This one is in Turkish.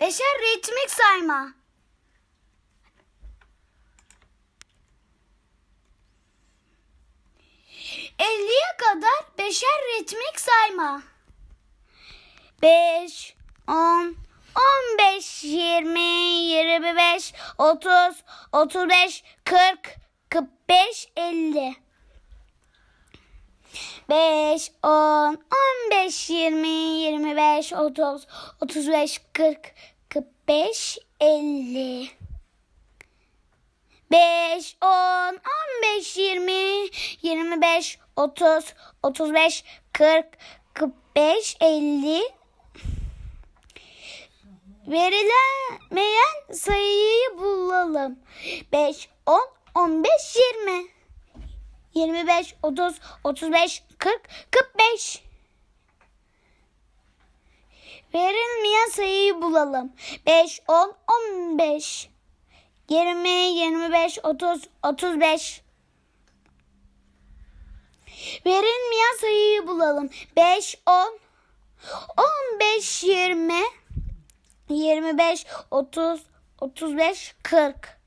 Beşer ritmik sayma. Elliye kadar beşer ritmik sayma. Beş, on, on beş, yirmi, yirmi beş, otuz, otuz beş, kırk, kırk beş, elli. 5, 10, 15, 20, 25, 30, 35, 40, 45, 50. 5, 10, 15, 20, 25, 30, 35, 40, 45, 50. Verilemeyen sayıyı bulalım. 5, 10, 15, 20. 25, 30, 35, 40, 45. Verilmeyen sayıyı bulalım. 5, 10, 15. 20, 25, 30, 35. Verilmeyen sayıyı bulalım. 5, 10, 15, 20, 25, 30, 35, 40.